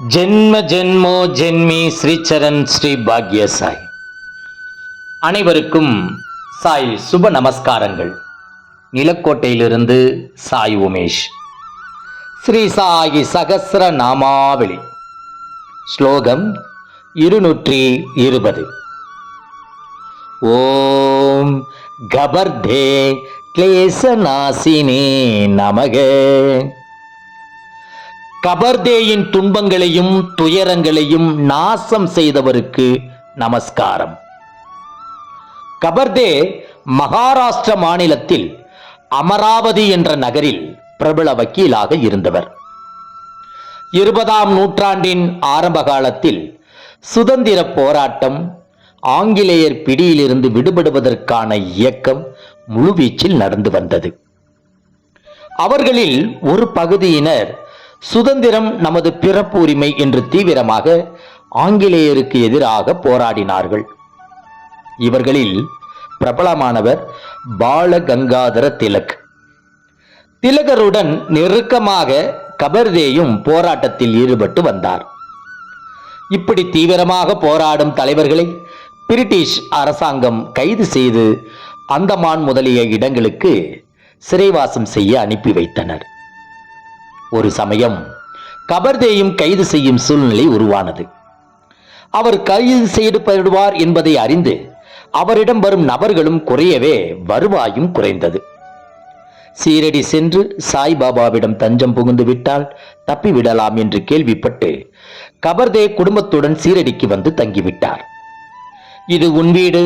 ஜென்ம ஜென்மோ ஜென்மி ஸ்ரீச்சரன் ஸ்ரீ பாக்ய சாய் அனைவருக்கும் சாய் சுப நமஸ்காரங்கள். நிலக்கோட்டையிலிருந்து சாய் உமேஷ். ஸ்ரீ சாயி சகசிர நாமாவளி. ஸ்லோகம் இருநூற்றி இருபது. ஓம் கபர்தே கிளேசநாசினே நமக. கபர்தேயின் துன்பங்களையும் துயரங்களையும் நாசம் செய்தவருக்கு நமஸ்காரம். கபர்தே மகாராஷ்டிர மாநிலத்தில் அமராவதி என்ற நகரில் பிரபல வக்கீலாக இருந்தவர். இருபதாம் நூற்றாண்டின் ஆரம்ப காலத்தில் சுதந்திர போராட்டம் ஆங்கிலேயர் பிடியிலிருந்து விடுபடுவதற்கான இயக்கம் முழுவீச்சில் நடந்து வந்தது. அவர்களில் ஒரு பகுதியினர் சுதந்திரம் நமது பிறப்பு உரிமை என்று தீவிரமாக ஆங்கிலேயருக்கு எதிராக போராடினார்கள். இவர்களில் பிரபலமானவர் பால கங்காதர திலக். திலகருடன் நெருக்கமாக கபர்தேயும் போராட்டத்தில் ஈடுபட்டு வந்தார். இப்படி தீவிரமாக போராடும் தலைவர்களை பிரிட்டிஷ் அரசாங்கம் கைது செய்து அந்தமான் முதலிய இடங்களுக்கு சிறைவாசம் செய்ய அனுப்பி வைத்தனர். ஒரு சமயம் கபர்தேயும் கைது செய்யும் சூழ்நிலை உருவானது. அவர் கைது செய்யப்படுவார் என்பதை அறிந்து அவரிடம் வரும் நபர்களும் குறையவே வருவாயும் குறைந்தது. சீரடி சென்று சாய்பாபாவிடம் தஞ்சம் புகுந்து விட்டால் தப்பிவிடலாம் என்று கேள்விப்பட்டு கபர்தே குடும்பத்துடன் சீரடிக்கு வந்து தங்கிவிட்டார். இது உன் வீடு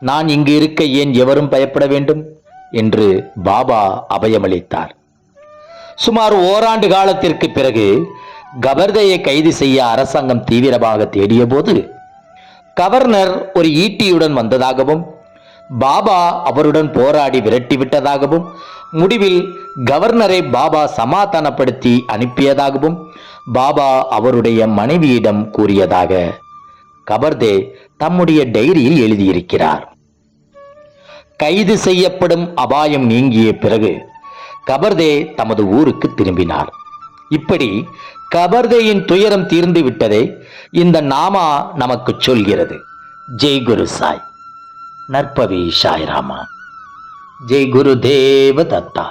நான் இங்கு இருக்க ஏன் எவரும் பயப்பட வேண்டும்? என்று பாபா அபயமளித்தார். சுமார் ஓராண்டு காலத்திற்கு பிறகு கபர்தையை கைது செய்ய அரசாங்கம் தீவிரமாக தேடிய போது கவர்னர் ஒரு ஈட்டியுடன் வந்ததாகவும் பாபா அவருடன் போராடி விரட்டிவிட்டதாகவும் முடிவில் கவர்னரை பாபா சமாதானப்படுத்தி அனுப்பியதாகவும் பாபா அவருடைய மனைவியிடம் கூறியதாக கபர்தே தம்முடைய டைரியில் எழுதியிருக்கிறார். கைது செய்யப்படும் அபாயம் நீங்கிய பிறகு கபர்தே தமது ஊருக்கு திரும்பினார். இப்படி கபர்தேயின் துயரம் தீர்ந்து விட்டதை இந்த நாமா நமக்கு சொல்கிறது. ஜெய் குரு சாய். நற்பவி சாய் ராமா ஜெய் குரு தேவ தத்தா